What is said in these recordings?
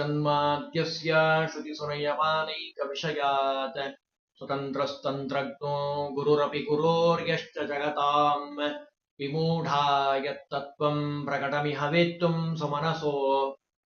प्रवचन्माद्यस्य श्रुतिसुनयमानैकविषयात् स्वतन्त्रस्तन्त्रज्ञो गुरुरपि गुरोर्यश्च जगताम् विमूढा यत्तत्त्वम् प्रकटमिह वेत्तुम् स्वमनसो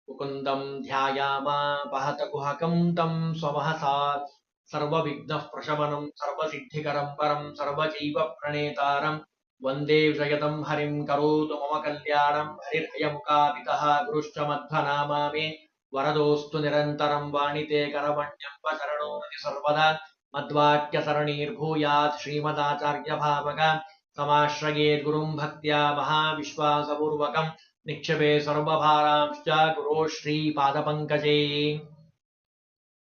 मुकुन्दम् ध्यायामापहत कुहकम् तम् स्वमहसा। सर्वविघ्नः प्रशमनम् सर्वसिद्धिकरम् परम् सर्वजैव प्रणेतारम् वंदे विजयतम् हरिम् करोतु मम कल्याणम् हरिर्हयमुखापितः गुरुश्च मध्वनामा मे ವರದೋಸ್ತು ನಿರಂತರಂ ವಾಣಿತೆ ಕರಮಣ್ಯಂಬ ಶರಣೋನಿ ಸರ್ವದಾ ಮದ್ವಾಕ್ಯ ಸರಣೀರ್ಭೂಯಾತ್ ಶ್ರೀಮದಾಚಾರ್ಯ ಭಾವಕ ಸಮಾಶ್ರಯೇ ಗುರುಂ ಭಕ್ತಿಯ ಮಹಾವಿಶ್ವಾಸಪೂರ್ವಕಂ ನಿಕ್ಷೇಪೆ ಸರ್ವಭಾರಾಂಶ್ಚ ಗುರೋ ಶ್ರೀ ಪಾದಪಂಕಜೇ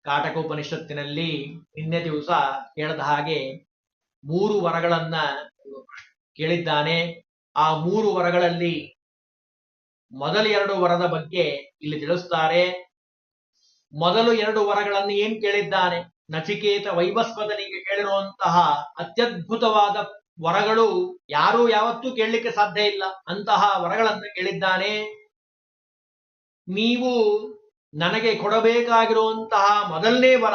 ಕಾಟಕೋಪನಿಷತ್ತಿನಲ್ಲಿ ನಿನ್ನೆ ದಿವಸ ಹೇಳದ ಹಾಗೆ ಮೂರು ವರಗಳನ್ನ ಕೇಳಿದ್ದಾನೆ. ಆ ಮೂರು ವರಗಳಲ್ಲಿ ಮೊದಲ ಎರಡು ವರದ ಬಗ್ಗೆ ಇಲ್ಲಿ ತಿಳಿಸ್ತಾರೆ. ಮೊದಲು ಎರಡು ವರಗಳನ್ನು ಏನ್ ಕೇಳಿದ್ದಾನೆ ನಚಿಕೇತ ವೈಭಸ್ಪದನಿಗೆ ಕೇಳಿರುವಂತಹ ಅತ್ಯದ್ಭುತವಾದ ವರಗಳು ಯಾರೂ ಯಾವತ್ತೂ ಕೇಳಲಿಕ್ಕೆ ಸಾಧ್ಯ ಇಲ್ಲ. ಅಂತಹ ವರಗಳನ್ನು ಕೇಳಿದ್ದಾನೆ. ನೀವು ನನಗೆ ಕೊಡಬೇಕಾಗಿರುವಂತಹ ಮೊದಲನೇ ವರ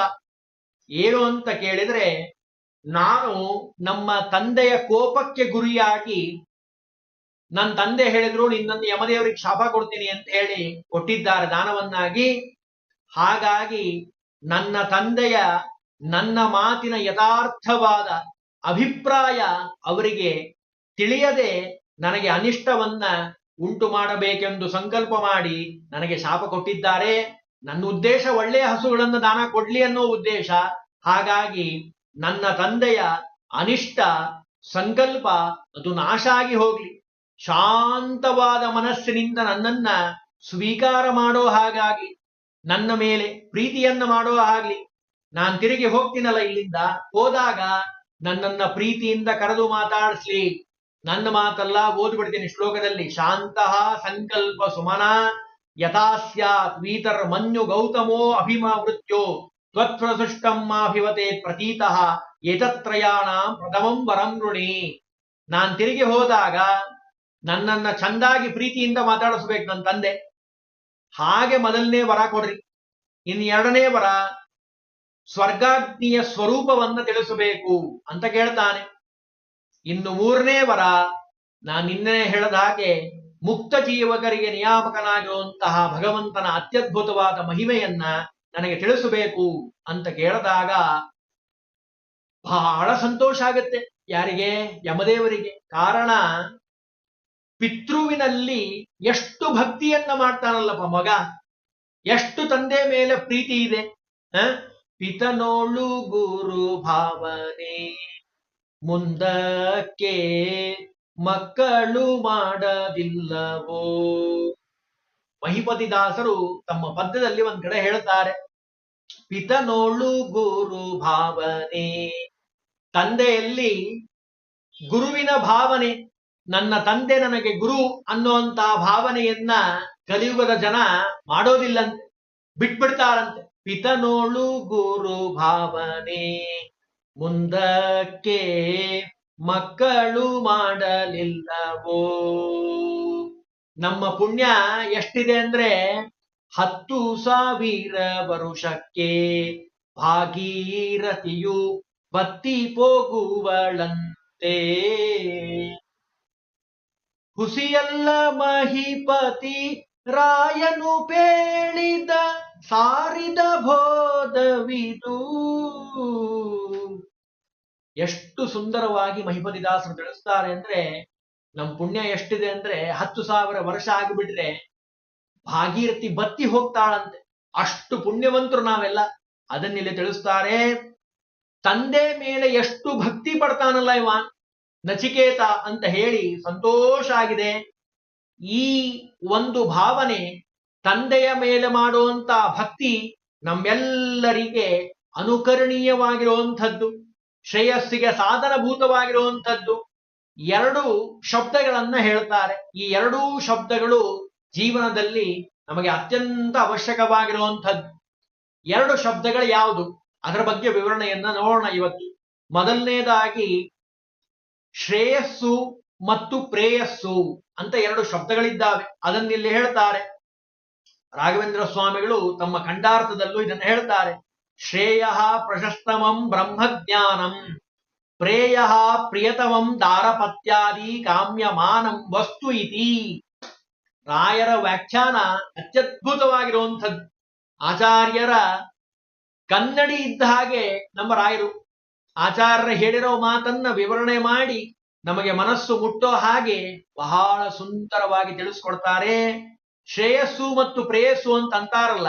ಏನು ಅಂತ ಕೇಳಿದ್ರೆ, ನಾನು ನಮ್ಮ ತಂದೆಯ ಕೋಪಕ್ಕೆ ಗುರಿಯಾಗಿ ನನ್ನ ತಂದೆ ಹೇಳಿದ್ರು, ನಿನ್ನನ್ನು ಯಮದೇವರಿಗೆ ಶಾಪ ಕೊಡ್ತೀನಿ ಅಂತ ಹೇಳಿ ಕೊಟ್ಟಿದ್ದಾರೆ ದಾನವನ್ನಾಗಿ. ಹಾಗಾಗಿ ನನ್ನ ತಂದೆಯ ನನ್ನ ಮಾತಿನ ಯಥಾರ್ಥವಾದ ಅಭಿಪ್ರಾಯ ಅವರಿಗೆ ತಿಳಿಯದೆ ನನಗೆ ಅನಿಷ್ಟವನ್ನ ಉಂಟು ಮಾಡಬೇಕೆಂದು ಸಂಕಲ್ಪ ಮಾಡಿ ನನಗೆ ಶಾಪ ಕೊಟ್ಟಿದ್ದಾರೆ. ನನ್ನ ಉದ್ದೇಶ ಒಳ್ಳೆಯ ಹಸುಗಳನ್ನು ದಾನ ಕೊಡ್ಲಿ ಅನ್ನೋ ಉದ್ದೇಶ. ಹಾಗಾಗಿ ನನ್ನ ತಂದೆಯ ಅನಿಷ್ಟ, ಸಂಕಲ್ಪ ಅದು ನಾಶ ಆಗಿ ಹೋಗ್ಲಿ. ಶಾಂತವಾದ ಮನಸ್ಸಿನಿಂದ ನನ್ನನ್ನ ಸ್ವೀಕಾರ ಮಾಡೋ ಹಾಗಾಗಿ ನನ್ನ ಮೇಲೆ ಪ್ರೀತಿಯನ್ನ ಮಾಡೋ ಆಗ್ಲಿ ನಾನ್ ತಿರುಗಿ ಹೋಗ್ತೀನಲ್ಲ ಇಲ್ಲಿಂದ, ಹೋದಾಗ ನನ್ನನ್ನ ಪ್ರೀತಿಯಿಂದ ಕರೆದು ಮಾತಾಡಿಸ್ಲಿ. ನನ್ನ ಮಾತಲ್ಲ ಓದ್ಬಿಡ್ತೀನಿ ಶ್ಲೋಕದಲ್ಲಿ. ಶಾಂತಹ ಸಂಕಲ್ಪ ಸುಮನ ಯಥಾಸ್ಯಾತ್ ವೀತರ್ ಮನ್ಯು ಗೌತಮೋ ಅಭಿಮ ಮೃತ್ಯೋ ತ್ವತ್ಪ್ರಸೃಷ್ಟಂ ಪ್ರತೀತಃ ಏತತ್ರಯಾಣ ಪ್ರಥಮಂ ವರಂ ಋಣಿ ನಾನ್ ತಿರುಗಿ ಹೋದಾಗ ನನ್ನನ್ನ ಚಂದಾಗಿ ಪ್ರೀತಿಯಿಂದ ಮಾತಾಡಿಸ್ಬೇಕು ನನ್ನ ತಂದೆ. ಹಾಗೆ ಮೊದಲನೇ ವರ ಕೊಡ್ರಿ. ಇನ್ ಎರಡನೇ ವರ ಸ್ವರ್ಗಾಗ್ನಿಯ ಸ್ವರೂಪವನ್ನ ತಿಳಿಸಬೇಕು ಅಂತ ಕೇಳ್ತಾನೆ. ಇನ್ನು ಮೂರನೇ ವರ, ನಾನು ನಿನ್ನೆ ಹೇಳದ ಹಾಗೆ ಮುಕ್ತ ಜೀವಕರಿಗೆ ನಿಯಾಮಕನಾಗಿರುವಂತಹ ಭಗವಂತನ ಅತ್ಯದ್ಭುತವಾದ ಮಹಿಮೆಯನ್ನ ನನಗೆ ತಿಳಿಸಬೇಕು ಅಂತ ಕೇಳಿದಾಗ ಬಹಳ ಸಂತೋಷ ಆಗುತ್ತೆ. ಯಾರಿಗೆ? ಯಮದೇವರಿಗೆ. ಕಾರಣ ಪಿತೃವಿನಲ್ಲಿ ಎಷ್ಟು ಭಕ್ತಿಯನ್ನ ಮಾಡ್ತಾನಲ್ಲಪ್ಪ ಮಗ? ಎಷ್ಟು ತಂದೆ ಮೇಲೆ ಪ್ರೀತಿ ಇದೆ? ಪಿತನೋಳು ಗುರು ಭಾವನೆ. ಮುಂದಕ್ಕೆ ಮಕ್ಕಳು ಮಾಡದಿಲ್ಲವೋ? ಮಹಿಪತಿ ದಾಸರು ತಮ್ಮ ಪದ್ಯದಲ್ಲಿ ಒಂದ್ ಕಡೆ ಹೇಳ್ತಾರೆ ಪಿತನೋಳು ಗುರು ಭಾವನೆ. ತಂದೆಯಲ್ಲಿ ಗುರುವಿನ ಭಾವನೆ. ನನ್ನ ತಂದೆ ನನಗೆ ಗುರು ಅನ್ನುವಂತ ಭಾವನೆಯನ್ನ ಕಲಿಯುಗದ ಜನ ಮಾಡೋದಿಲ್ಲಂತೆ, ಬಿಟ್ಬಿಡ್ತಾರಂತೆ. ಪಿತನೋಳು ಗುರು ಭಾವನೆ, ಮುಂದಕ್ಕೆ ಮಕ್ಕಳು ಮಾಡಲಿಲ್ಲವೋ? ನಮ್ಮ ಪುಣ್ಯ ಎಷ್ಟಿದೆ ಅಂದ್ರೆ, ಹತ್ತು ಸಾವಿರ ವರುಷಕ್ಕೆ ಭಾಗೀರಥಿಯು ಬತ್ತಿ ಹೋಗುವಳಂತೆ. ಹುಸಿಯಲ್ಲ ಮಹಿಪತಿ ರಾಯನು ಪೇಳಿದ ಸಾರಿದ ಬೋಧವಿದು. ಎಷ್ಟು ಸುಂದರವಾಗಿ ಮಹಿಪತಿ ದಾಸರು ತಿಳಿಸ್ತಾರೆ ಅಂದ್ರೆ, ನಮ್ ಪುಣ್ಯ ಎಷ್ಟಿದೆ ಅಂದ್ರೆ ಹತ್ತು ಸಾವಿರ ವರ್ಷ ಆಗಿಬಿಟ್ರೆ ಭಾಗೀರಥಿ ಬತ್ತಿ ಹೋಗ್ತಾಳಂತೆ. ಅಷ್ಟು ಪುಣ್ಯವಂತರು ನಾವೆಲ್ಲ. ಅದನ್ನಿಲ್ಲಿ ತಿಳಿಸ್ತಾರೆ, ತಂದೆ ಮೇಲೆ ಎಷ್ಟು ಭಕ್ತಿ ಪಡ್ತಾನಲ್ಲ ಇವ. ನಚಿಕೇತ ಅಂತ ಹೇಳಿ ಸಂತೋಷ ಆಗಿದೆ. ಈ ಒಂದು ಭಾವನೆ ತಂದೆಯ ಮೇಲೆ ಮಾಡುವಂತ ಭಕ್ತಿ ನಮ್ಮೆಲ್ಲರಿಗೆ ಅನುಕರಣೀಯವಾಗಿರುವಂಥದ್ದು, ಶ್ರೇಯಸ್ಸಿಗೆ ಸಾಧನಭೂತವಾಗಿರುವಂಥದ್ದು. ಎರಡು ಶಬ್ದಗಳನ್ನ ಹೇಳ್ತಾರೆ. ಈ ಎರಡೂ ಶಬ್ದಗಳು ಜೀವನದಲ್ಲಿ ನಮಗೆ ಅತ್ಯಂತ ಅವಶ್ಯಕವಾಗಿರುವಂಥದ್ದು. ಎರಡು ಶಬ್ದಗಳು ಯಾವುದು? ಅದರ ಬಗ್ಗೆ ವಿವರಣೆಯನ್ನ ನೋಡೋಣ ಇವತ್ತು. ಮೊದಲನೇದಾಗಿ ಶ್ರೇಯಸ್ಸು ಮತ್ತು ಪ್ರೇಯಸ್ಸು ಅಂತ ಎರಡು ಶಬ್ದಗಳಿದ್ದಾವೆ. ಅದನ್ನಿಲ್ಲಿ ಹೇಳ್ತಾರೆ. ರಾಘವೇಂದ್ರ ಸ್ವಾಮಿಗಳು ತಮ್ಮ ಖಂಡಾರ್ಥದಲ್ಲೂ ಇದನ್ನು ಹೇಳ್ತಾರೆ. ಶ್ರೇಯ ಪ್ರಶಸ್ತಮಂ ಬ್ರಹ್ಮಜ್ಞಾನಂ, ಪ್ರೇಯ ಪ್ರಿಯತಮಂ ದಾರಪತ್ಯಾದಿ ಕಾಮ್ಯಮಾನಂ ವಸ್ತು ಇತಿ. ರಾಯರ ವ್ಯಾಖ್ಯಾನ ಅತ್ಯದ್ಭುತವಾಗಿರುವಂಥದ್ದು. ಆಚಾರ್ಯರ ಕನ್ನಡಿ ಇದ್ದ ಹಾಗೆ ನಮ್ಮ ರಾಯರು ಆಚಾರ್ಯರ ಹೇಳಿರೋ ಮಾತನ್ನ ವಿವರಣೆ ಮಾಡಿ ನಮಗೆ ಮನಸ್ಸು ಮುಟ್ಟೋ ಹಾಗೆ ಬಹಳ ಸುಂದರವಾಗಿ ತಿಳಿಸ್ಕೊಡ್ತಾರೆ. ಶ್ರೇಯಸ್ಸು ಮತ್ತು ಪ್ರೇಯಸ್ಸು ಅಂತ ಅಂತಾರಲ್ಲ,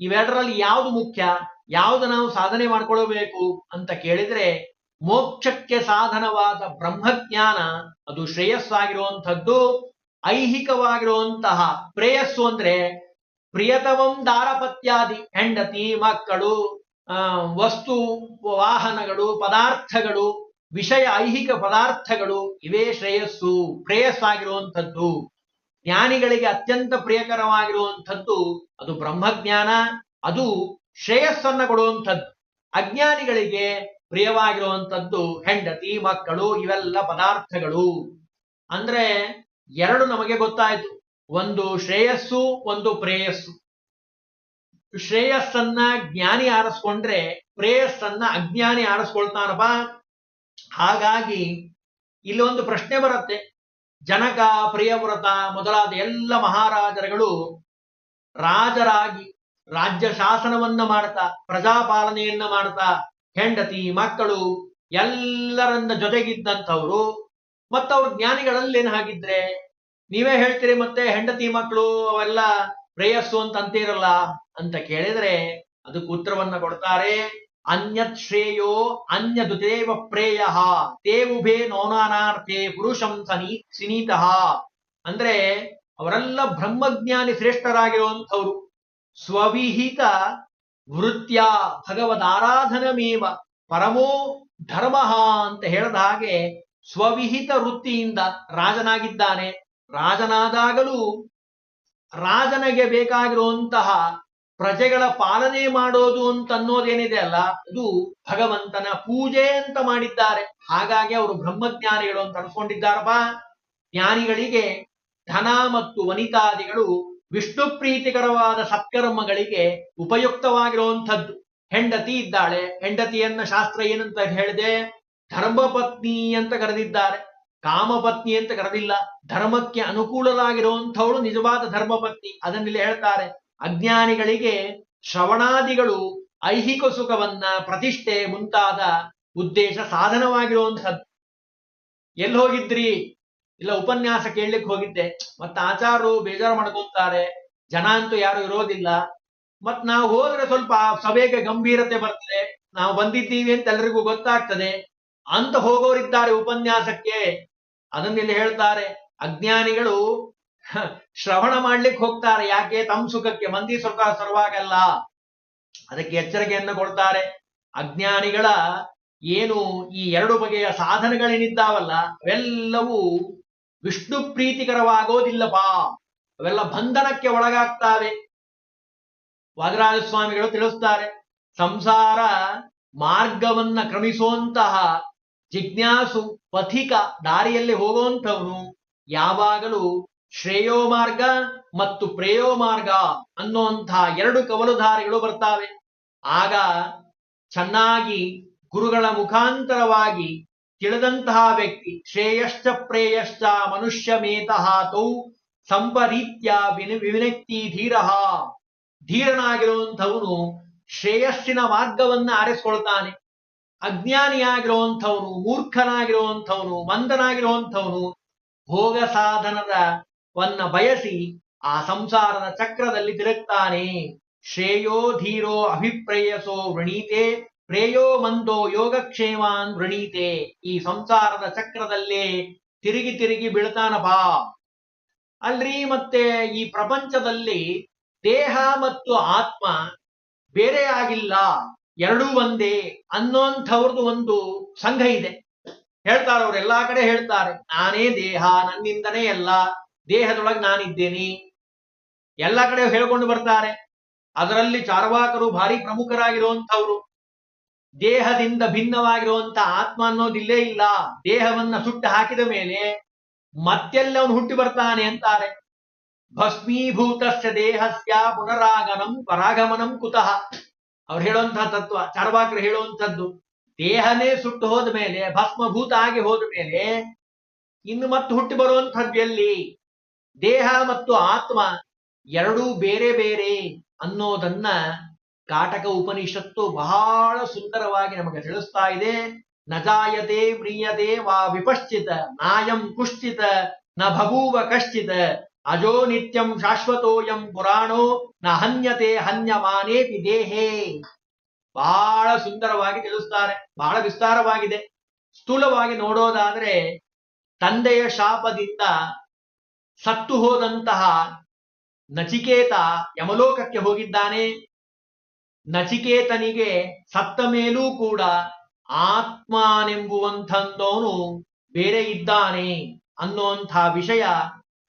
ಇವೆರಡರಲ್ಲಿ ಯಾವುದು ಮುಖ್ಯ, ಯಾವುದು ನಾವು ಸಾಧನೆ ಮಾಡ್ಕೊಳ್ಬೇಕು ಅಂತ ಕೇಳಿದ್ರೆ ಮೋಕ್ಷಕ್ಕೆ ಸಾಧನವಾದ ಬ್ರಹ್ಮಜ್ಞಾನ ಅದು ಶ್ರೇಯಸ್ಸಾಗಿರುವಂಥದ್ದು. ಐಹಿಕವಾಗಿರುವಂತಹ ಪ್ರೇಯಸ್ಸು ಅಂದ್ರೆ ಪ್ರಿಯತಮಂ ದಾರಪತ್ಯಾದಿ ಹೆಂಡತಿ ಮಕ್ಕಳು. ವಸ್ತು, ವಾಹನಗಳು, ಪದಾರ್ಥಗಳು, ವಿಷಯ, ಐಹಿಕ ಪದಾರ್ಥಗಳು, ಇವೇ ಶ್ರೇಯಸ್ಸು, ಪ್ರೇಯಸ್ಸಾಗಿರುವಂಥದ್ದು. ಜ್ಞಾನಿಗಳಿಗೆ ಅತ್ಯಂತ ಪ್ರಿಯಕರವಾಗಿರುವಂಥದ್ದು ಅದು ಬ್ರಹ್ಮಜ್ಞಾನ, ಅದು ಶ್ರೇಯಸ್ಸನ್ನ ಕೊಡುವಂಥದ್ದು. ಅಜ್ಞಾನಿಗಳಿಗೆ ಪ್ರಿಯವಾಗಿರುವಂಥದ್ದು ಹೆಂಡತಿ, ಮಕ್ಕಳು, ಇವೆಲ್ಲ ಪದಾರ್ಥಗಳು. ಅಂದ್ರೆ ಎರಡು ನಮಗೆ ಗೊತ್ತಾಯ್ತು. ಒಂದು ಶ್ರೇಯಸ್ಸು, ಒಂದು ಪ್ರೇಯಸ್ಸು. ಶ್ರೇಯಸ್ಸನ್ನ ಜ್ಞಾನಿ ಆರಿಸ್ಕೊಂಡ್ರೆ ಪ್ರೇಯಸ್ಸನ್ನ ಅಜ್ಞಾನಿ ಆರಿಸ್ಕೊಳ್ತಾನಪ್ಪ. ಹಾಗಾಗಿ ಇಲ್ಲಿ ಒಂದು ಪ್ರಶ್ನೆ ಬರುತ್ತೆ. ಜನಕ, ಪ್ರಿಯವ್ರತ ಮೊದಲಾದ ಎಲ್ಲ ಮಹಾರಾಜರುಗಳು ರಾಜರಾಗಿ ರಾಜ್ಯ ಶಾಸನವನ್ನ ಮಾಡ್ತಾ, ಪ್ರಜಾಪಾಲನೆಯನ್ನ ಮಾಡ್ತಾ, ಹೆಂಡತಿ, ಮಕ್ಕಳು ಎಲ್ಲರನ್ನ ಜೊತೆಗಿದ್ದಂಥವ್ರು. ಮತ್ತವ್ರ ಜ್ಞಾನಿಗಳಲ್ಲೇನು ಹಾಗಿದ್ರೆ? ನೀವೇ ಹೇಳ್ತೀರಿ ಮತ್ತೆ ಹೆಂಡತಿ, ಮಕ್ಕಳು ಅವೆಲ್ಲ ಪ್ರೇಯಸ್ಸು ಅಂತ ಅಂತೀರಲ್ಲ ಅಂತ ಕೇಳಿದ್ರೆ ಅದಕ್ಕೆ ಉತ್ತರವನ್ನ ಕೊಡ್ತಾರೆ. ಅನ್ಯತ್ ಶ್ರೇಯೋ ಅನ್ಯದು ದೇವ ಪ್ರೇಯ. ತೇ ಉಭೇ ನೋನಾನಾರ್ಥೆ ಪುರುಷಂ ಸನಿ ಸಿನೀತಃ ಅಂದ್ರೆ ಅವರೆಲ್ಲ ಬ್ರಹ್ಮಜ್ಞಾನಿ ಶ್ರೇಷ್ಠರಾಗಿರುವಂಥವ್ರು. ಸ್ವವಿಹಿತ ವೃತ್ಯ ಭಗವದಾರಾಧನಮೇವ ಪರಮೋ ಧರ್ಮ ಅಂತ ಹೇಳದ ಹಾಗೆ ಸ್ವವಿಹಿತ ವೃತ್ತಿಯಿಂದ ರಾಜನಾಗಿದ್ದಾನೆ. ರಾಜನಾದಾಗಲೂ ರಾಜನಿಗೆ ಬೇಕಾಗಿರುವಂತಹ ಪ್ರಜೆಗಳ ಪಾಲನೆ ಮಾಡೋದು ಅಂತ ಅನ್ನೋದೇನಿದೆ ಅಲ್ಲ, ಅದು ಭಗವಂತನ ಪೂಜೆ ಅಂತ ಮಾಡಿದ್ದಾರೆ. ಹಾಗಾಗಿ ಅವರು ಬ್ರಹ್ಮಜ್ಞಾನಿಗಳು ಅಂತ ಅನ್ಕೊಂಡಿದ್ದಾರಪ್ಪ. ಜ್ಞಾನಿಗಳಿಗೆ ಧನ ಮತ್ತು ವನಿತಾದಿಗಳು ವಿಷ್ಣು ಪ್ರೀತಿಕರವಾದ ಸತ್ಕರ್ಮಗಳಿಗೆ ಉಪಯುಕ್ತವಾಗಿರುವಂಥದ್ದು. ಹೆಂಡತಿ ಇದ್ದಾಳೆ, ಹೆಂಡತಿಯನ್ನ ಶಾಸ್ತ್ರ ಏನಂತ ಹೇಳಿದೆ? ಧರ್ಮಪತ್ನಿ ಅಂತ ಕರೆದಿದ್ದಾರೆ. ಕಾಮಪತ್ನಿ ಅಂತ ಕರೆದಿಲ್ಲ, ಧರ್ಮಕ್ಕೆ ಅನುಕೂಲರಾಗಿರುವಂಥವಳು ನಿಜವಾದ ಧರ್ಮಪತ್ನಿ. ಅದನ್ನೆಲ್ಲ ಹೇಳ್ತಾರೆ, ಅಜ್ಞಾನಿಗಳಿಗೆ ಶ್ರವಣಾದಿಗಳು ಐಹಿಕ ಸುಖವನ್ನ ಪ್ರತಿಷ್ಠೆ ಮುಂತಾದ ಉದ್ದೇಶ ಸಾಧನವಾಗಿರುವಂತಹದ್ದು ಎಲ್ಲಿ ಹೋಗಿದ್ರಿ? ಇಲ್ಲ ಉಪನ್ಯಾಸ ಕೇಳಲಿಕ್ಕೆ ಹೋಗಿದ್ದೆ. ಮತ್ತೆ ಆಚಾರರು ಬೇಜಾರು ಮಾಡ್ಕೊಂತಾರೆ, ಜನ ಅಂತೂ ಯಾರು ಇರೋದಿಲ್ಲ. ಮತ್ ನಾವು ಹೋದ್ರೆ ಸ್ವಲ್ಪ ಸಭೆಗೆ ಗಂಭೀರತೆ ಬರ್ತದೆ. ನಾವು ಬಂದಿದ್ದೀವಿ ಅಂತ ಎಲ್ರಿಗೂ ಗೊತ್ತಾಗ್ತದೆ. ಅಂತ ಹೋಗೋರಿದ್ದಾರೆ ಉಪನ್ಯಾಸಕ್ಕೆ. ಅದನ್ನಿಲ್ಲಿ ಹೇಳ್ತಾರೆ, ಅಜ್ಞಾನಿಗಳು ಶ್ರವಣ ಮಾಡ್ಲಿಕ್ಕೆ ಹೋಗ್ತಾರೆ. ಯಾಕೆ? ತಮ್ ಸುಖಕ್ಕೆ. ಮಂದಿ ಸುಖ ಸರ್ವಾಗಲ್ಲ. ಅದಕ್ಕೆ ಎಚ್ಚರಿಕೆಯನ್ನು ಕೊಡ್ತಾರೆ. ಅಜ್ಞಾನಿಗಳ ಏನು ಈ ಎರಡು ಬಗೆಯ ಸಾಧನಗಳೇನಿದ್ದಾವಲ್ಲ, ಅವೆಲ್ಲವೂ ವಿಷ್ಣು ಪ್ರೀತಿಕರವಾಗೋದಿಲ್ಲಪ್ಪ. ಅವೆಲ್ಲ ಬಂಧನಕ್ಕೆ ಒಳಗಾಗ್ತಾವೆ. ವಾದರಾಜ ಸ್ವಾಮಿಗಳು ತಿಳಿಸ್ತಾರೆ, ಸಂಸಾರ ಮಾರ್ಗವನ್ನ ಕ್ರಮಿಸುವಂತಹ ಜಿಜ್ಞಾಸು ಪಥಿಕ ದಾರಿಯಲ್ಲಿ ಹೋಗುವಂಥವನು ಯಾವಾಗಲೂ ಶ್ರೇಯೋ ಮಾರ್ಗ ಮತ್ತು ಪ್ರೇಯೋ ಮಾರ್ಗ ಅನ್ನುವಂತಹ ಎರಡು ಕವಲುಧಾರಿಗಳು ಬರ್ತಾವೆ. ಆಗ ಚೆನ್ನಾಗಿ ಗುರುಗಳ ಮುಖಾಂತರವಾಗಿ ತಿಳಿದಂತಹ ವ್ಯಕ್ತಿ ಶ್ರೇಯಶ್ಚ ಪ್ರೇಯಶ್ಚ ಮನುಷ್ಯಮೇತಃ ತೌ ಸಂಪರೀತ್ಯ ವಿನ ವಿವಿನಕ್ತಿ ಧೀರಃ. ಧೀರನಾಗಿರುವಂಥವನು ಶ್ರೇಯಸ್ಸಿನ ಮಾರ್ಗವನ್ನ ಆರಿಸ್ಕೊಳ್ತಾನೆ. ಅಜ್ಞಾನಿಯಾಗಿರುವಂಥವನು, ಮೂರ್ಖನಾಗಿರುವಂಥವನು, ಮಂದನಾಗಿರುವಂಥವನು ಭೋಗ ಸಾಧನದ ವನ್ನ ಬಯಸಿ ಆ ಸಂಸಾರದ ಚಕ್ರದಲ್ಲಿ ತಿರುಗ್ತಾನೆ. ಶ್ರೇಯೋ ಧೀರೋ ಅಭಿಪ್ರೇಯಸೋ ವೃಣೀತೆ, ಪ್ರೇಯೋ ಮಂದೋ ಯೋಗಕ್ಷೇಮಾನ್ ವೃಣೀತೆ. ಈ ಸಂಸಾರದ ಚಕ್ರದಲ್ಲೇ ತಿರುಗಿ ತಿರುಗಿ ಬೀಳ್ತಾನಪ್ಪ. ಅಲ್ರಿ ಮತ್ತೆ ಈ ಪ್ರಪಂಚದಲ್ಲಿ ದೇಹ ಮತ್ತು ಆತ್ಮ ಬೇರೆ ಆಗಿಲ್ಲ. ಎರಡೂ ಒಂದೇ ಅನ್ನೋಂಥವ್ರದ್ದು ಒಂದು ಸಂಘ ಇದೆ. ಹೇಳ್ತಾರೆ ಅವ್ರು, ಎಲ್ಲಾ ಕಡೆ ಹೇಳ್ತಾರೆ, ನಾನೇ ದೇಹ, ನನ್ನಿಂದನೇ ಎಲ್ಲ, ದೇಹದೊಳಗೆ ನಾನಿದ್ದೇನೆ. ಎಲ್ಲ ಕಡೆ ಹೇಳ್ಕೊಂಡು ಬರ್ತಾರೆ. ಅದರಲ್ಲಿ ಚಾರ್ವಾಕರು ಭಾರಿ ಪ್ರಮುಖರಾಗಿರುವಂಥವ್ರು. ದೇಹದಿಂದ ಭಿನ್ನವಾಗಿರುವಂತ ಆತ್ಮ ಅನ್ನೋದಿಲ್ಲೇ ಇಲ್ಲ ದೇಹವನ್ನ ಸುಟ್ಟು ಹಾಕಿದ ಮೇಲೆ ಮತ್ತೆಲ್ಲ ಅವನು ಹುಟ್ಟಿ ಬರ್ತಾನೆ ಅಂತಾರೆ. ಭಸ್ಮೀಭೂತಸ್ಯ ದೇಹಸ್ಯ ಪುನರಾಗಮನಂ ಪರಾಗಮನಂ ಕುತಃ. ಅವ್ರು ಹೇಳುವಂತಹ ತತ್ವ, ಚಾರ್ವಾಕರು ಹೇಳುವಂಥದ್ದು, ದೇಹನೇ ಸುಟ್ಟು ಹೋದ ಮೇಲೆ, ಭಸ್ಮಭೂತ ಆಗಿ ಹೋದ ಮೇಲೆ, ಇನ್ನು ಮತ್ತೆ ಹುಟ್ಟಿ ಬರುವಂಥದ್ದು ಎಲ್ಲಿ? ದೇಹ ಮತ್ತು ಆತ್ಮ ಎರಡೂ ಬೇರೆ ಬೇರೆ ಅನ್ನೋದನ್ನ ಕಾಟಕ ಉಪನಿಷತ್ತು ಬಹಳ ಸುಂದರವಾಗಿ ನಮಗೆ ತಿಳಿಸ್ತಾ ಇದೆ. ನಜಾಯತೆ ಮ್ರಿಯತೆ ವಾ ವಿಪಶ್ಚಿತ, ನಾಯಂ ಕುಶ್ಚಿತ, ನ ಬಭೂವ ಕಶ್ಚಿತ. ಅಜೋ ನಿತ್ಯಂ ಶಾಶ್ವತೋಯಂ ಪುರಾಣೋ ನ ಹನ್ಯತೆ ಹನ್ಯಮಾನೇಪಿ ದೇಹೇ ಬಹಳ ಸುಂದರವಾಗಿ ತಿಳಿಸ್ತಾರೆ ಬಹಳ ವಿಸ್ತಾರವಾಗಿದೆ. ಸ್ಥೂಲವಾಗಿ ನೋಡೋದಾದ್ರೆ, ತಂದೆಯ ಶಾಪದಿಂದ ಸತ್ತು ಹೋದಂತಹ ನಚಿಕೇತ ಯಮಲೋಕಕ್ಕೆ ಹೋಗಿದ್ದಾನೆ. ನಚಿಕೇತನಿಗೆ ಸತ್ತ ಮೇಲೂ ಕೂಡ ಆತ್ಮನೆಂಬುವಂಥದ್ದವನು ಬೇರೆ ಇದ್ದಾನೆ ಅನ್ನುವಂಥ ವಿಷಯ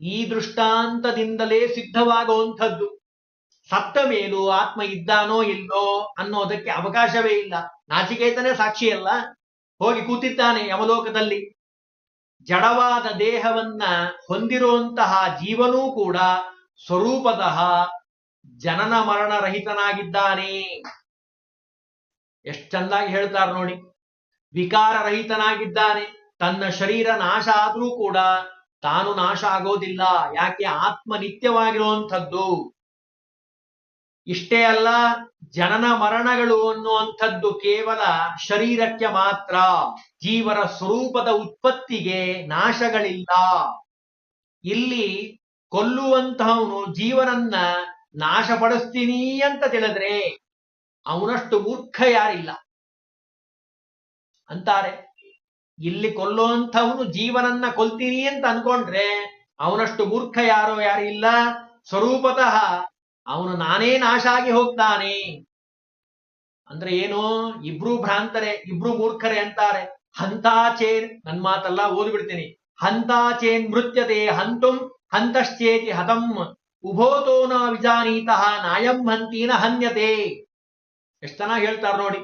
ಈ ದೃಷ್ಟಾಂತದಿಂದಲೇ ಸಿದ್ಧವಾಗುವಂಥದ್ದು. ಸತ್ತ ಮೇಲೂ ಆತ್ಮ ಇದ್ದಾನೋ ಇಲ್ಲೋ ಅನ್ನೋದಕ್ಕೆ ಅವಕಾಶವೇ ಇಲ್ಲ. ನಾಚಿಕೇತನೇ ಸಾಕ್ಷಿಯಲ್ಲ ಹೋಗಿ ಕೂತಿದ್ದಾನೆ ಯಮಲೋಕದಲ್ಲಿ. ಜಡವಾದ ದೇಹವನ್ನ ಹೊಂದಿರುವಂತಹ ಜೀವನೂ ಕೂಡ ಸ್ವರೂಪತಃ ಜನನ ಮರಣ ರಹಿತನಾಗಿದ್ದಾನೆ. ಎಷ್ಟು ಚಂದಾಗಿ ಹೇಳ್ತಾರೆ ನೋಡಿ. ವಿಕಾರ ರಹಿತನಾಗಿದ್ದಾನೆ. ತನ್ನ ಶರೀರ ನಾಶ ಆದರೂ ಕೂಡ ತಾನು ನಾಶ ಆಗೋದಿಲ್ಲ, ಯಾಕೆ ಆತ್ಮ ನಿತ್ಯವಾಗಿರುವಂಥದ್ದು ಇಷ್ಟೇ ಅಲ್ಲ, ಜನನ ಮರಣಗಳು ಅನ್ನುವಂಥದ್ದು ಕೇವಲ ಶರೀರಕ್ಕೆ ಮಾತ್ರ, ಜೀವರ ಸ್ವರೂಪದ ಉತ್ಪತ್ತಿಗೆ ನಾಶಗಳಿಲ್ಲ. ಇಲ್ಲಿ ಕೊಲ್ಲುವಂತಹವನು ಜೀವನನ್ನ ನಾಶಪಡಿಸ್ತೀನಿ ಅಂತ ತಿಳಿದ್ರೆ ಅವನಷ್ಟು ಮೂರ್ಖ ಯಾರಿಲ್ಲ. ಅಂತಾರೆ. ಇಲ್ಲಿ ಕೊಲ್ಲುವಂಥವನು ಜೀವನನ್ನ ಕೊಲ್ತೀನಿ ಅಂತ ಅನ್ಕೊಂಡ್ರೆ ಅವನಷ್ಟು ಮೂರ್ಖ ಯಾರೋ ಇಲ್ಲ? ಸ್ವರೂಪತಃ ಅವನು ನಾನೇ ನಾಶ ಆಗಿ ಹೋಗ್ತಾನೆ. ಅಂದ್ರೆ ಏನು? ಇಬ್ರು ಭ್ರಾಂತರೆ, ಇಬ್ರು ಮೂರ್ಖರೆ ಅಂತಾರೆ. ಹಂತಾಚೇನ್ ನನ್ ಮಾತಲ್ಲ ಓದ್ಬಿಡ್ತೀನಿ. ಹಂತಾಚೇನ್ ಮೃತ್ಯತೆ ಹಂತುಂ ಹಂತಶ್ಚೇತಿ ಹತಂ ಉಭೋತೋ ನ ವಿಜಾನೀತಃ ನಾಯಂ ಹಂತೀನ ಹನ್ಯತೆ. ಎಷ್ಟ್ ಚೆನ್ನಾಗಿ ಹೇಳ್ತಾರ ನೋಡಿ.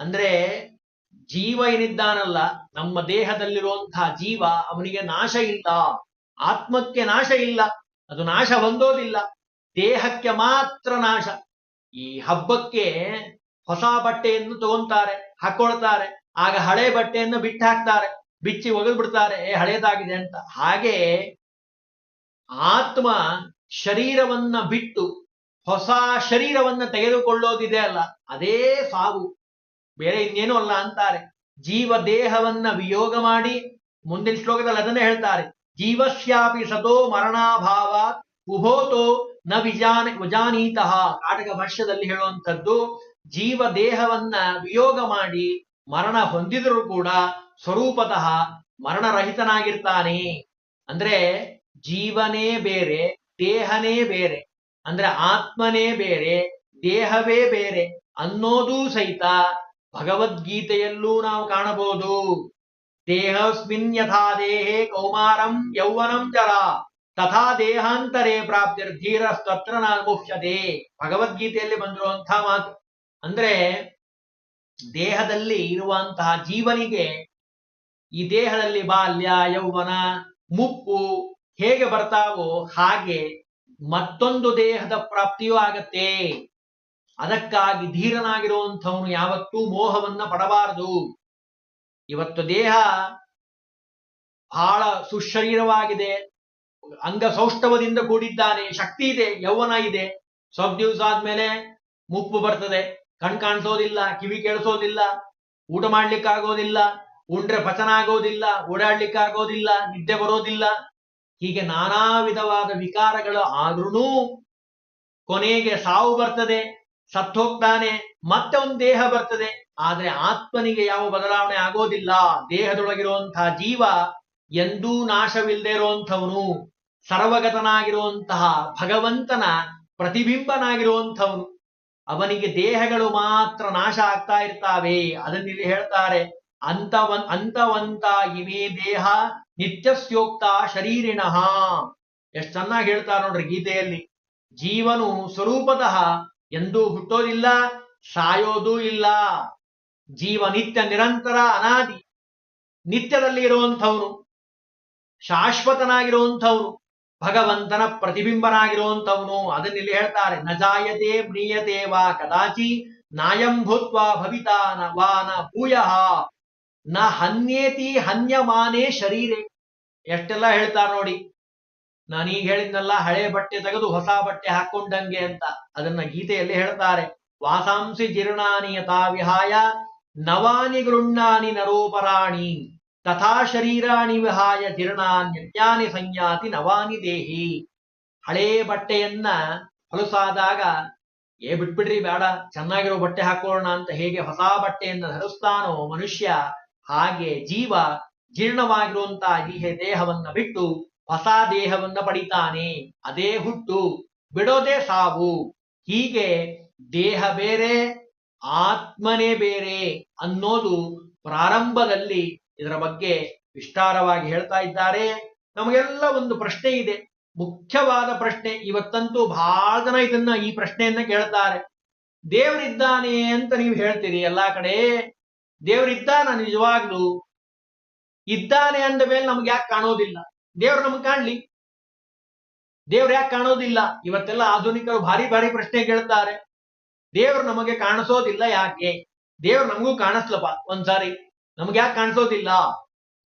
ಅಂದ್ರೆ ಜೀವ ಏನಿದ್ದಾನಲ್ಲ, ನಮ್ಮ ದೇಹದಲ್ಲಿರುವಂತಹ ಜೀವ ಅವನಿಗೆ ನಾಶ ಇಲ್ಲ. ಆತ್ಮಕ್ಕೆ ನಾಶ ಇಲ್ಲ, ಅದು ನಾಶ ಹೊಂದೋದಿಲ್ಲ. ದೇಹಕ್ಕೆ ಮಾತ್ರ ನಾಶ. ಈ ಹಬ್ಬಕ್ಕೆ ಹೊಸ ಬಟ್ಟೆಯನ್ನು ತಗೊಂತಾರೆ, ಹಾಕೊಳ್ತಾರೆ. ಆಗ ಹಳೆ ಬಟ್ಟೆಯನ್ನು ಬಿಟ್ಟು ಹಾಕ್ತಾರೆ. ಬಿಚ್ಚಿ ಒಗೆದು ಬಿಡ್ತಾರೆ ಹಳೇದಾಗಿದೆ ಅಂತ. ಹಾಗೆ ಆತ್ಮ ಶರೀರವನ್ನ ಬಿಟ್ಟು ಹೊಸ ಶರೀರವನ್ನ ತೆಗೆದುಕೊಳ್ಳೋದಿದೆ ಅಲ್ಲ, ಅದೇ ಸಾವು. ಬೇರೆ ಇನ್ನೇನು ಅಲ್ಲ ಅಂತಾರೆ. ಜೀವ ದೇಹವನ್ನ ವಿಯೋಗ ಮಾಡಿ ಮುಂದಿನ ಶ್ಲೋಕದಲ್ಲಿ ಅದನ್ನೇ ಹೇಳ್ತಾರೆ. ಜೀವಶ್ಯಾಪಿ ಸತೋ ಮರಣಾಭಾವ ಉಭೋತೋ ನ ವಿಜಾನ ವಿಜಾನೀತಃ ಕಾಟಕ ಭಾಷ್ಯದಲ್ಲಿ ಹೇಳುವಂಥದ್ದು, ಜೀವ ದೇಹವನ್ನ ವಿಯೋಗ ಮಾಡಿ ಮರಣ ಹೊಂದಿದರೂ ಕೂಡ ಸ್ವರೂಪತಃ ಮರಣರಹಿತನಾಗಿರ್ತಾನೆ. ಅಂದ್ರೆ ಜೀವನೇ ಬೇರೆ, ದೇಹನೇ ಬೇರೆ, ಅಂದ್ರೆ ಆತ್ಮನೇ ಬೇರೆ, ದೇಹವೇ ಬೇರೆ ಅನ್ನೋದೂ ಸಹಿತ ಭಗವದ್ಗೀತೆಯಲ್ಲೂ ನಾವು ಕಾಣಬಹುದು. ದೇಹಸ್ಮಿನ್ ಯಥಾ ದೇಹೇ ಕೌಮಾರಂ ಯೌವನಂ ಜರ. ತಥಾ ದೇಹಾಂತರೇ ಪ್ರಾಪ್ತಿರ್ ಧೀರಸ್ತತ್ರ ನ ಮುಹ್ಯತೆ ಭಗವದ್ಗೀತೆಯಲ್ಲಿ ಬಂದಿರುವಂತಹ ಮಾತು. ಅಂದ್ರೆ ದೇಹದಲ್ಲಿ ಇರುವಂತಹ ಜೀವನಿಗೆ ಈ ದೇಹದಲ್ಲಿ ಬಾಲ್ಯ, ಯೌವನ, ಮುಪ್ಪು ಹೇಗೆ ಬರ್ತಾವೋ ಹಾಗೆ ಮತ್ತೊಂದು ದೇಹದ ಪ್ರಾಪ್ತಿಯೂ ಆಗತ್ತೆ. ಅದಕ್ಕಾಗಿ ಧೀರನಾಗಿರುವಂಥವನು ಯಾವತ್ತೂ ಮೋಹವನ್ನ ಪಡಬಾರದು. ಇವತ್ತು ದೇಹ ಬಹಳ ಸುಶರೀರವಾಗಿದೆ. ಅಂಗ ಸೌಷ್ಠವದಿಂದ ಕೂಡಿದ್ದಾನೆ, ಶಕ್ತಿ ಇದೆ, ಯೌವನ ಇದೆ. ಸ್ವಲ್ಪ ದಿವಸ ಆದ್ಮೇಲೆ ಮುಪ್ಪು ಬರ್ತದೆ. ಕಣ್ ಕಾಣಿಸೋದಿಲ್ಲ, ಕಿವಿ ಕೇಳಿಸೋದಿಲ್ಲ, ಊಟ ಮಾಡ್ಲಿಕ್ಕಾಗೋದಿಲ್ಲ, ಉಂಡ್ರೆ ಪಚನ ಆಗೋದಿಲ್ಲ, ಓಡಾಡ್ಲಿಕ್ಕಾಗೋದಿಲ್ಲ, ನಿದ್ದೆ ಬರೋದಿಲ್ಲ. ಹೀಗೆ ನಾನಾ ವಿಧವಾದ ವಿಕಾರಗಳು ಆದ್ರೂ ಕೊನೆಗೆ ಸಾವು ಬರ್ತದೆ. ಸತ್ತು ಹೋಗ್ತಾನೆ ಮತ್ತೆ ಒಂದು ದೇಹ ಬರ್ತದೆ. ಆದ್ರೆ ಆತ್ಮನಿಗೆ ಯಾವ ಬದಲಾವಣೆ ಆಗೋದಿಲ್ಲ. ದೇಹದೊಳಗಿರುವಂತಹ ಜೀವ ಎಂದೂ ನಾಶವಿಲ್ಲದೆ ಇರುವಂಥವನು, ಸರ್ವಗತನಾಗಿರುವಂತಹ ಭಗವಂತನ ಪ್ರತಿಬಿಂಬನಾಗಿರುವಂಥವನು. ಅವನಿಗೆ ದೇಹಗಳು ಮಾತ್ರ ನಾಶ ಆಗ್ತಾ ಇರ್ತಾವೆ. ಅದನ್ನಿಲ್ಲಿ ಹೇಳ್ತಾರೆ ಅಂತವನ್ ಅಂತವಂತ ಇವೇ ದೇಹ ನಿತ್ಯಸ್ಯೋಕ್ತ ಶರೀರಿಣಃ. ಎಷ್ಟು ಚೆನ್ನಾಗಿ ಹೇಳ್ತಾರೆ ನೋಡ್ರಿ ಗೀತೆಯಲ್ಲಿ. ಜೀವನು ಸ್ವರೂಪತಃ ಎಂದೂ ಹುಟ್ಟೋದಿಲ್ಲ, ಸಾಯೋದೂ ಇಲ್ಲ. ಜೀವ ನಿತ್ಯ ನಿರಂತರ ಅನಾದಿ. ನಿತ್ಯದಲ್ಲಿ ಇರುವಂಥವನು, ಶಾಶ್ವತನಾಗಿರುವಂಥವನು, ಭಗವಂತನ ಪ್ರತಿಬಿಂಬನಾಗಿರುವಂಥವನು ಅದನ್ನಿಲ್ಲಿ ಹೇಳ್ತಾರೆ. ನ ಜಾಯತೆ ಮ್ರಿಯತೆ ವಾ ಕದಾಚಿ ನಾಯಂಭೂತ್ವ ಭವಿತಾನ ಭವಿತಾ ನ ವಾ ನ ಭೂಯಃ. ನ ಹನ್ಯೇತಿ ಹನ್ಯಮಾನೇ ಶರೀರೆ. ಎಷ್ಟೆಲ್ಲ ಹೇಳ್ತಾರೆ ನೋಡಿ. ನಾನೀಗ ಹೇಳಿದ್ನಲ್ಲ, ಹಳೆ ಬಟ್ಟೆ ತೆಗೆದು ಹೊಸ ಬಟ್ಟೆ ಹಾಕೊಂಡಂಗೆ ಅಂತ. ಅದನ್ನ ಗೀತೆಯಲ್ಲಿ ಹೇಳ್ತಾರೆ. ವಾಸಾಂಸಿ ಜೀರ್ಣಾನಿ ಯಥಾ ವಿಹಾಯ, ನವಾನಿ ಗೃಣ್ಣಾನಿ ನರೋಪರಾಣಿ, ತಥಾ ಶರೀರಾಣಿ ವಿಹಾಯ ಜೀರ್ಣಾನ್ಯನ್ಯಾನಿ ಸಂಜ್ಞಾತಿ ನವಾನಿ ದೇಹಿ. ಹಳೇ ಬಟ್ಟೆಯನ್ನ ಹೊಲಸಾದಾಗ, ಏ ಬಿಟ್ಬಿಡ್ರಿ ಬೇಡ, ಚೆನ್ನಾಗಿರೋ ಬಟ್ಟೆ ಹಾಕೋಣ ಅಂತ ಹೇಗೆ ಹೊಸ ಬಟ್ಟೆಯನ್ನ ಧರಿಸ್ತಾನೋ ಮನುಷ್ಯ, ಹಾಗೆ ಜೀವ ಜೀರ್ಣವಾಗಿರುವಂತಹ ಈ ದೇಹವನ್ನ ಬಿಟ್ಟು ಹೊಸ ದೇಹವನ್ನ ಪಡಿತಾನೆ. ಅದೇ ಹುಟ್ಟು, ಬಿಡೋದೇ ಸಾವು. ಹೀಗೆ ದೇಹ ಬೇರೆ, ಆತ್ಮನೇ ಬೇರೆ ಅನ್ನೋದು ಪ್ರಾರಂಭದಲ್ಲಿ ಇದರ ಬಗ್ಗೆ ವಿಸ್ತಾರವಾಗಿ ಹೇಳ್ತಾ ಇದ್ದಾರೆ. ನಮಗೆಲ್ಲ ಒಂದು ಪ್ರಶ್ನೆ ಇದೆ. ಮುಖ್ಯವಾದ ಪ್ರಶ್ನೆ, ಇವತ್ತಂತೂ ಬಹಳ ಜನ ಇದನ್ನ ಈ ಪ್ರಶ್ನೆಯನ್ನ ಕೇಳ್ತಾರೆ. ದೇವರಿದ್ದಾನೆ ಅಂತ ನೀವು ಹೇಳ್ತೀರಿ ಎಲ್ಲಾ ಕಡೆ. ದೇವರಿದ್ದಾನ ನಿಜವಾಗ್ಲು. ಇದ್ದಾನೆ ಅಂದ ಮೇಲೆ ನಮ್ಗೆ ಯಾಕೆ ಕಾಣೋದಿಲ್ಲ. ದೇವ್ರು ನಮ್ಗೆ ಕಾಣ್ಲಿ. ದೇವ್ರು ಯಾಕೆ ಕಾಣೋದಿಲ್ಲ? ಇವತ್ತೆಲ್ಲ ಆಧುನಿಕರು ಭಾರಿ ಭಾರಿ ಪ್ರಶ್ನೆ ಕೇಳ್ತಾರೆ ದೇವ್ರು ನಮಗೆ ಕಾಣಿಸೋದಿಲ್ಲ ಯಾಕೆ? ದೇವ್ರು ನಮಗೂ ಕಾಣಿಸ್ಲಪ್ಪ ಒಂದ್ಸಾರಿ. ನಮ್ಗೆ ಯಾಕೆ ಕಾಣಿಸೋದಿಲ್ಲ?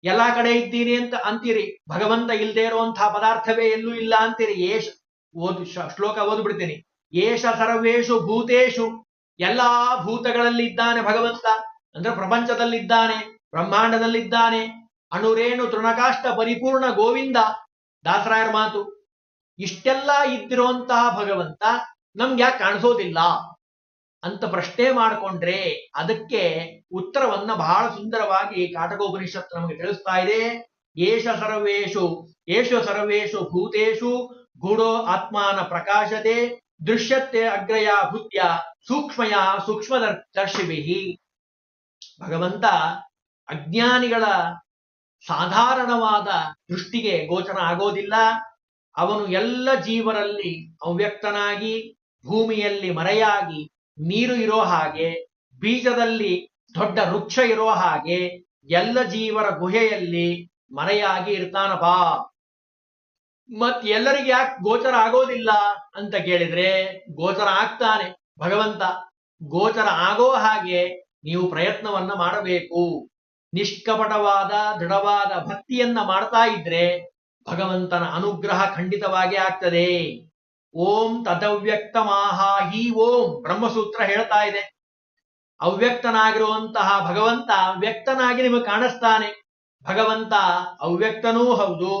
ಎಲ್ಲಾ ಕಡೆ ಇದ್ದೀನಿ ಅಂತ ಅಂತೀರಿ. ಭಗವಂತ ಇಲ್ದೇ ಇರುವಂತಹ ಪದಾರ್ಥವೇ ಎಲ್ಲೂ ಇಲ್ಲ ಅಂತೀರಿ. ಏಷ್ ಓದು ಶ್ಲೋಕ ಓದ್ಬಿಡ್ತೀನಿ. ಏಷ ಸರ್ವೇಶು ಭೂತೇಶು ಎಲ್ಲಾ ಭೂತಗಳಲ್ಲಿ ಇದ್ದಾನೆ ಭಗವಂತ. ಅಂದ್ರೆ ಪ್ರಪಂಚದಲ್ಲಿದ್ದಾನೆ, ಬ್ರಹ್ಮಾಂಡದಲ್ಲಿದ್ದಾನೆ. ಅಣುರೇಣು ತೃಣಕಾಷ್ಟ ಪರಿಪೂರ್ಣ ಗೋವಿಂದ ದಾಸರಾಯರ ಮಾತು. ಇಷ್ಟೆಲ್ಲ ಇದ್ದಿರುವಂತಹ ಭಗವಂತ ನಮ್ಗೆ ಯಾಕೆ ಕಾಣಿಸೋದಿಲ್ಲ? ಅಂತ ಪ್ರಶ್ನೆ ಮಾಡಿಕೊಂಡ್ರೆ ಅದಕ್ಕೆ ಉತ್ತರವನ್ನ ಬಹಳ ಸುಂದರವಾಗಿ ಕಾಟಕೋಪನಿಷತ್ ನಮಗೆ ತಿಳಿಸ್ತಾ ಇದೆ. ಏಷ ಸರ್ವೇಶು ಏಷ ಸರ್ವೇಶು ಭೂತೇಶು ಗುಡೋ ಆತ್ಮಾನ ಪ್ರಕಾಶತೆ, ದೃಶ್ಯತೆ ಅಗ್ರಯ ಭೂತ್ಯ ಸೂಕ್ಷ್ಮಯ ಸೂಕ್ಷ್ಮ ದರ್ಶಿಭಿ ಭಗವಂತ ಅಜ್ಞಾನಿಗಳ ಸಾಧಾರಣವಾದ ದೃಷ್ಟಿಗೆ ಗೋಚರ ಆಗೋದಿಲ್ಲ. ಅವನು ಎಲ್ಲ ಜೀವರಲ್ಲಿ ಅವ್ಯಕ್ತನಾಗಿ, ಭೂಮಿಯಲ್ಲಿ ಮರೆಯಾಗಿ, ನೀರು ಇರೋ ಹಾಗೆ, ಬೀಜದಲ್ಲಿ ದೊಡ್ಡ ವೃಕ್ಷ ಇರೋ ಹಾಗೆ, ಎಲ್ಲ ಜೀವರ ಗುಹೆಯಲ್ಲಿ ಮರೆಯಾಗಿ ಇರ್ತಾನಪ್ಪ ಮತ್ ಎಲ್ಲರಿಗೆ ಯಾಕೆ ಗೋಚರ ಆಗೋದಿಲ್ಲ ಅಂತ ಕೇಳಿದ್ರೆ ಗೋಚರ ಆಗ್ತಾನೆ ಭಗವಂತ. ಗೋಚರ ಆಗೋ ಹಾಗೆ ನೀವು ಪ್ರಯತ್ನವನ್ನ ಮಾಡಬೇಕು. ನಿಷ್ಕಪಟವಾದ, ದೃಢವಾದ ಭಕ್ತಿಯನ್ನ ಮಾಡ್ತಾ ಇದ್ರೆ ಭಗವಂತನ ಅನುಗ್ರಹ ಖಂಡಿತವಾಗಿ ಆಗ್ತದೆ. ಓಂ ತದವ್ಯಕ್ತ ಮಾಹಾಹಿ ಓಂ ಬ್ರಹ್ಮಸೂತ್ರ ಹೇಳ್ತಾ ಇದೆ. ಅವ್ಯಕ್ತನಾಗಿರುವಂತಹ ಭಗವಂತ ವ್ಯಕ್ತನಾಗಿ ನಿಮಗೆ ಕಾಣಿಸ್ತಾನೆ. ಭಗವಂತ ಅವ್ಯಕ್ತನೂ ಹೌದು,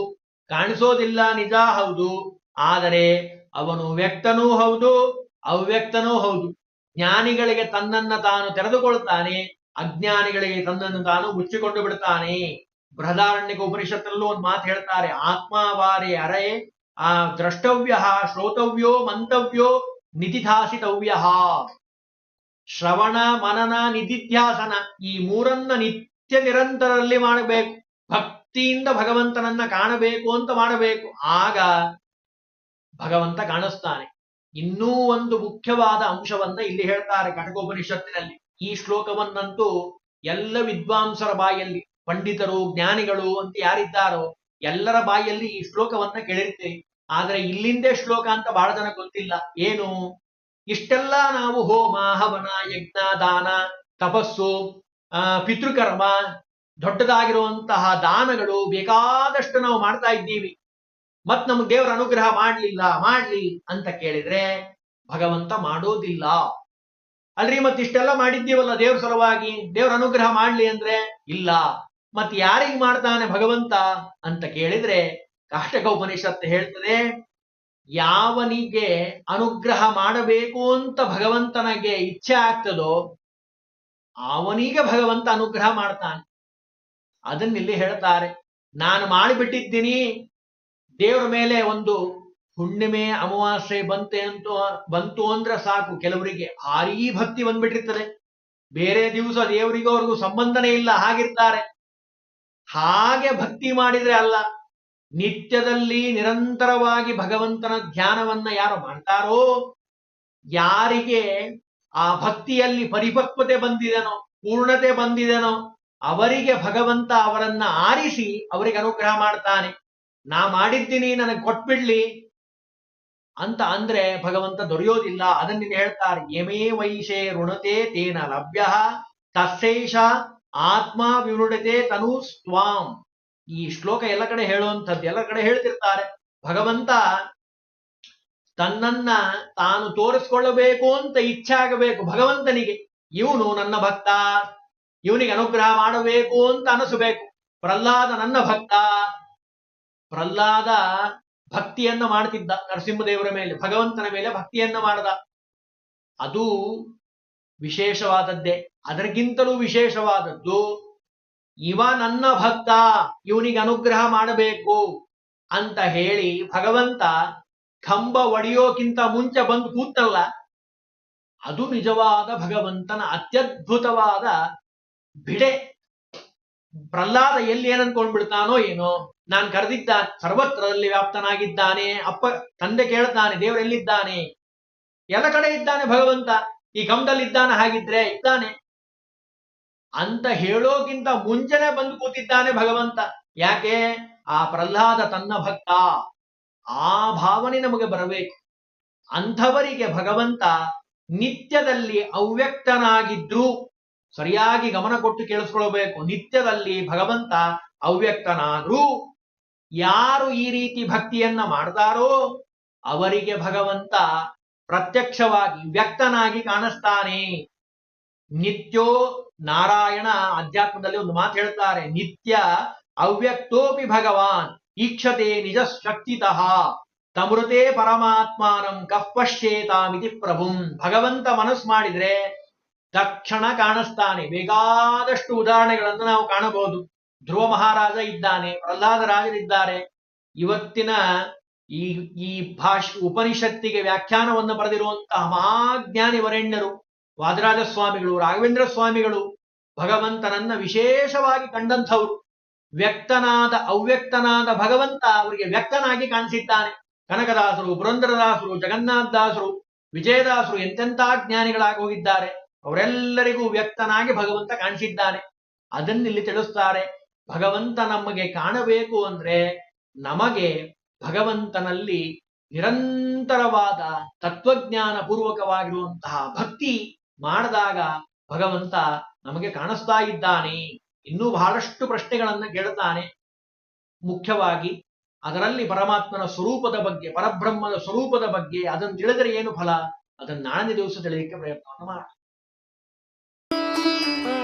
ಕಾಣಿಸೋದಿಲ್ಲ ನಿಜ ಹೌದು, ಆದರೆ ಅವನು ವ್ಯಕ್ತನೂ ಹೌದು, ಅವ್ಯಕ್ತನೂ ಹೌದು. ಜ್ಞಾನಿಗಳಿಗೆ ತನ್ನನ್ನ ತಾನು ತೆರೆದುಕೊಳ್ತಾನೆ. ಅಜ್ಞಾನಿಗಳಿಗೆ ತನ್ನನ್ನು ತಾನು ಮುಚ್ಚಿಕೊಂಡು ಬಿಡ್ತಾನೆ. ಬೃಹದಾರಣ್ಯಕ ಉಪನಿಷತ್ತಲ್ಲೂ ಒಂದು ಮಾತು ಹೇಳ್ತಾರೆ ಆತ್ಮಾವಾರೆ ಅರೆ, ಆ ದ್ರಷ್ಟವ್ಯ ಶ್ರೋತವ್ಯೋ ಮಂತವ್ಯೋ ನಿಧಿಧಾಸಿತವ್ಯ. ಶ್ರವಣ, ಮನನ, ನಿಧಿಧ್ಯಾಸನ ಈ ಮೂರನ್ನ ನಿತ್ಯ ನಿರಂತರಲ್ಲಿ ಮಾಡಬೇಕು. ಭಕ್ತಿಯಿಂದ ಭಗವಂತನನ್ನ ಕಾಣಬೇಕು ಅಂತ ಮಾಡಬೇಕು. ಆಗ ಭಗವಂತ ಕಾಣಿಸ್ತಾನೆ. ಇನ್ನೂ ಒಂದು ಮುಖ್ಯವಾದ ಅಂಶವನ್ನ ಇಲ್ಲಿ ಹೇಳ್ತಾರೆ ಕಟಕೋಪನಿಷತ್ತಿನಲ್ಲಿ ಈ ಶ್ಲೋಕವನ್ನಂತೂ ಎಲ್ಲ ವಿದ್ವಾಂಸರ ಬಾಯಲ್ಲಿ ಪಂಡಿತರು, ಜ್ಞಾನಿಗಳು ಅಂತ ಯಾರಿದ್ದಾರೋ ಎಲ್ಲರ ಬಾಯಲ್ಲಿ ಈ ಶ್ಲೋಕವನ್ನ ಕೇಳಿರ್ತೀವಿ. ಆದ್ರೆ ಇಲ್ಲಿಂದೇ ಶ್ಲೋಕ ಅಂತ ಬಹಳ ಜನ ಗೊತ್ತಿಲ್ಲ. ಏನು? ಇಷ್ಟೆಲ್ಲ ನಾವು ಹೋಮ ಹವನ ಯಜ್ಞ ದಾನ ತಪಸ್ಸು, ಆ, ಪಿತೃಕರ್ಮ, ದೊಡ್ಡದಾಗಿರುವಂತಹ ದಾನಗಳು ಬೇಕಾದಷ್ಟು ನಾವು ಮಾಡ್ತಾ ಇದ್ದೀವಿ. ಮತ್ ನಮ್ಗೆ ದೇವರ ಅನುಗ್ರಹ ಮಾಡ್ಲಿಲ್ಲ, ಮಾಡ್ಲಿ ಅಂತ ಕೇಳಿದ್ರೆ ಭಗವಂತ ಮಾಡೋದಿಲ್ಲ. ಅಲ್ರಿ, ಮತ್ತೆ ಇಷ್ಟೆಲ್ಲ ಮಾಡಿದ್ದೀವಲ್ಲ ದೇವ್ರ ಸಲುವಾಗಿ? ದೇವ್ರ ಅನುಗ್ರಹ ಮಾಡ್ಲಿ ಅಂದ್ರೆ? ಇಲ್ಲ. ಮತ್ ಯಾರಿಗ್ ಮಾಡ್ತಾನೆ ಭಗವಂತ ಅಂತ ಕೇಳಿದ್ರೆ ಕಾಷ್ಟಕ ಉಪನಿಷತ್ತು ಹೇಳ್ತದೆ, ಯಾವನಿಗೆ ಅನುಗ್ರಹ ಮಾಡಬೇಕು ಅಂತ ಭಗವಂತನಿಗೆ ಇಚ್ಛೆ ಆಗ್ತದೋ, ಅವನಿಗೆ ಭಗವಂತ ಅನುಗ್ರಹ ಮಾಡ್ತಾನೆ. ಅದನ್ನಿಲ್ಲಿ ಹೇಳ್ತಾರೆ, ನಾನು ಮಾಡಿಬಿಟ್ಟಿದ್ದೀನಿ, ದೇವರ ಮೇಲೆ ಒಂದು ಹುಣ್ಣಿಮೆ ಅಮಾವಾಸ್ಯೆ ಬಂತೆ ಅಂತ, ಬಂತು ಅಂದ್ರೆ ಸಾಕು. ಕೆಲವರಿಗೆ ಆರೀ ಭಕ್ತಿ ಬಂದ್ಬಿಟ್ಟಿರ್ತದೆ. ಬೇರೆ ದಿವಸ ದೇವರಿಗೂ ಅವ್ರಿಗೂ ಸಂಬಂಧನೇ ಇಲ್ಲ, ಹಾಗಿರ್ತಾರೆ. ಹಾಗೆ ಭಕ್ತಿ ಮಾಡಿದ್ರೆ ಅಲ್ಲ, ನಿತ್ಯದಲ್ಲಿ ನಿರಂತರವಾಗಿ ಭಗವಂತನ ಧ್ಯಾನವನ್ನ ಯಾರು ಮಾಡ್ತಾರೋ, ಯಾರಿಗೆ ಆ ಭಕ್ತಿಯಲ್ಲಿ ಪರಿಪಕ್ವತೆ ಬಂದಿದೆನೋ, ಪೂರ್ಣತೆ ಬಂದಿದೆನೋ, ಅವರಿಗೆ ಭಗವಂತ ಅವರನ್ನ ಆರಿಸಿ, ಅವರಿಗೆ ಅನುಗ್ರಹ ಮಾಡ್ತಾನೆ. ನಾ ಮಾಡಿದ್ದೀನಿ, ನನಗೆ ಕೊಟ್ಬಿಡ್ಲಿ ಅಂತ ಅಂದ್ರೆ ಭಗವಂತ ದೊರೆಯೋದಿಲ್ಲ. ಅದನ್ನ ಹೇಳ್ತಾರೆ, ಯಮೇ ವೈಶೇ ಋಣತೆ ತೇನ ಲಭ್ಯ, ತಸ್ಸೈಷ ಆತ್ಮ ವಿವೃಡತೆ ತನು ಸ್ವಾಂ ಈ ಶ್ಲೋಕ ಎಲ್ಲ ಕಡೆ ಹೇಳುವಂಥದ್ದು, ಎಲ್ಲ ಕಡೆ ಹೇಳ್ತಿರ್ತಾರೆ. ಭಗವಂತ ತನ್ನನ್ನ ತಾನು ತೋರಿಸ್ಕೊಳ್ಳಬೇಕು ಅಂತ ಇಚ್ಛೆ ಆಗಬೇಕು ಭಗವಂತನಿಗೆ. ಇವನು ನನ್ನ ಭಕ್ತ, ಇವನಿಗೆ ಅನುಗ್ರಹ ಮಾಡಬೇಕು ಅಂತ ಅನಿಸಬೇಕು. ಪ್ರಹ್ಲಾದ ನನ್ನ ಭಕ್ತ, ಪ್ರಹ್ಲಾದ ಭಕ್ತಿಯನ್ನ ಮಾಡ್ತಿದ್ದ ನರಸಿಂಹದೇವರ ಮೇಲೆ, ಭಗವಂತನ ಮೇಲೆ ಭಕ್ತಿಯನ್ನ ಮಾಡದ. ಅದು ವಿಶೇಷವಾದದ್ದೇ. ಅದಕ್ಕಿಂತಲೂ ವಿಶೇಷವಾದದ್ದು, ಇವ ನನ್ನ ಭಕ್ತ, ಇವನಿಗೆ ಅನುಗ್ರಹ ಮಾಡಬೇಕು ಅಂತ ಹೇಳಿ ಭಗವಂತ ಕಂಬ ಒಡೆಯೋಕ್ಕಿಂತ ಮುಂಚೆ ಬಂದು ಕೂತಲ್ಲ, ಅದು ನಿಜವಾದ ಭಗವಂತನ ಅತ್ಯದ್ಭುತವಾದ ಬಿಡೆ. ಪ್ರಹ್ಲಾದ ಎಲ್ಲಿ ಏನನ್ಕೊಂಡ್ಬಿಡ್ತಾನೋ ಏನೋ, ನಾನು ಕರೆದಿದ್ದ ಸರ್ವತ್ರದಲ್ಲಿ ವ್ಯಾಪ್ತನಾಗಿದ್ದಾನೆ, ಅಪ್ಪ, ತಂದೆ ಕೇಳ್ತಾನೆ ದೇವರೆಲ್ಲಿದ್ದಾನೆ ಎಲ್ಲ ಕಡೆ ಇದ್ದಾನೆ ಭಗವಂತ, ಈ ಕಂಬದಲ್ಲಿದ್ದಾನೆ ಹಾಗಿದ್ರೆ ಇದ್ದಾನೆ. ಅಂತ ಹೇಳೋಕ್ಕಿಂತ ಮುಂಚೆನೆ ಬಂದು ಕೂತಿದ್ದಾನೆ ಭಗವಂತ. ಯಾಕೆ? ಆ ಪ್ರಹ್ಲಾದ ತನ್ನ ಭಕ್ತ. ಆ ಭಾವನೆ ನಮಗೆ ಬರಬೇಕು. ಅಂಥವರಿಗೆ ಭಗವಂತ ನಿತ್ಯದಲ್ಲಿ ಅವ್ಯಕ್ತನಾಗಿದ್ರು ಸರಿಯಾಗಿ ಗಮನ ಕೊಟ್ಟು ಕೇಳಿಸ್ಕೊಳ್ಬೇಕು. ನಿತ್ಯದಲ್ಲಿ ಭಗವಂತ ಅವ್ಯಕ್ತನಾದ್ರೂ ಯಾರು ಈ ರೀತಿ ಭಕ್ತಿಯನ್ನ ಮಾಡ್ತಾರೋ ಅವರಿಗೆ ಭಗವಂತ ಪ್ರತ್ಯಕ್ಷವಾಗಿ ವ್ಯಕ್ತನಾಗಿ ಕಾಣಿಸ್ತಾನೆ. ನಿತ್ಯೋ ನಾರಾಯಣ ಅಧ್ಯಾತ್ಮದಲ್ಲಿ ಒಂದು ಮಾತು ಹೇಳ್ತಾರೆ. ನಿತ್ಯ ಅವ್ಯಕ್ತೋಪಿ ಭಗವಾನ್ ಈಕ್ಷತೆ ನಿಜ ಶಕ್ತಿತಃ ತಮೃತೆ ಪರಮಾತ್ಮಾನಂ ಕಃ ಪಶ್ಯೇತಾಮಿತಿ ಪ್ರಭುಂ. ಭಗವಂತ ಮನಸ್ಸು ಮಾಡಿದ್ರೆ ತಕ್ಷಣ ಕಾಣಿಸ್ತಾನೆ. ಬೇಕಾದಷ್ಟು ಉದಾಹರಣೆಗಳನ್ನು ನಾವು ಕಾಣಬಹುದು. ಧ್ರುವ ಮಹಾರಾಜ ಇದ್ದಾನೆ, ಪ್ರಹ್ಲಾದ ರಾಜರಿದ್ದಾರೆ ಇವತ್ತಿನ ಈ ಈ ಭಾಷ್, ಉಪನಿಷತ್ತಿಗೆ ವ್ಯಾಖ್ಯಾನವನ್ನು ಬರೆದಿರುವಂತಹ ಮಹಾಜ್ಞಾನಿ ವರೆಣ್ಯರು, ವಾದರಾಜ ಸ್ವಾಮಿಗಳು, ರಾಘವೇಂದ್ರ ಸ್ವಾಮಿಗಳು, ಭಗವಂತನನ್ನ ವಿಶೇಷವಾಗಿ ಕಂಡಂಥವ್ರು, ವ್ಯಕ್ತನಾದ, ಅವ್ಯಕ್ತನಾದ ಭಗವಂತ ಅವರಿಗೆ ವ್ಯಕ್ತನಾಗಿ ಕಾಣಿಸಿದ್ದಾನೆ. ಕನಕದಾಸರು, ಪುರಂದರದಾಸರು ಜಗನ್ನಾಥದಾಸರು ವಿಜಯದಾಸರು ಎಂತೆಂಥ ಜ್ಞಾನಿಗಳಾಗಿ ಹೋಗಿದ್ದಾರೆ. ಅವರೆಲ್ಲರಿಗೂ ವ್ಯಕ್ತನಾಗಿ ಭಗವಂತ ಕಾಣಿಸಿದ್ದಾನೆ. ಅದನ್ನಿಲ್ಲಿ ತಿಳಿಸ್ತಾರೆ. ಭಗವಂತ ನಮಗೆ ಕಾಣಬೇಕು ಅಂದ್ರೆ ನಮಗೆ ಭಗವಂತನಲ್ಲಿ ನಿರಂತರವಾದ ತತ್ವಜ್ಞಾನ ಪೂರ್ವಕವಾಗಿರುವಂತಹ ಭಕ್ತಿ ಮಾಡಿದಾಗ ಭಗವಂತ ನಮಗೆ ಕಾಣಿಸ್ತಾ ಇದ್ದಾನೆ. ಇನ್ನೂ ಬಹಳಷ್ಟು ಪ್ರಶ್ನೆಗಳನ್ನ ಕೇಳುತ್ತಾನೆ ಮುಖ್ಯವಾಗಿ ಅದರಲ್ಲಿ ಪರಮಾತ್ಮನ ಸ್ವರೂಪದ ಬಗ್ಗೆ ಪರಬ್ರಹ್ಮದ ಸ್ವರೂಪದ ಬಗ್ಗೆ ಅದನ್ನು ತಿಳಿದರೆ ಏನು ಫಲ? ಅದನ್ನು ನಾಳೆ ದಿವಸ ತಿಳಿಯಲಿಕ್ಕೆ ಪ್ರಯತ್ನವನ್ನು ಮಾಡೋಣ. Bye.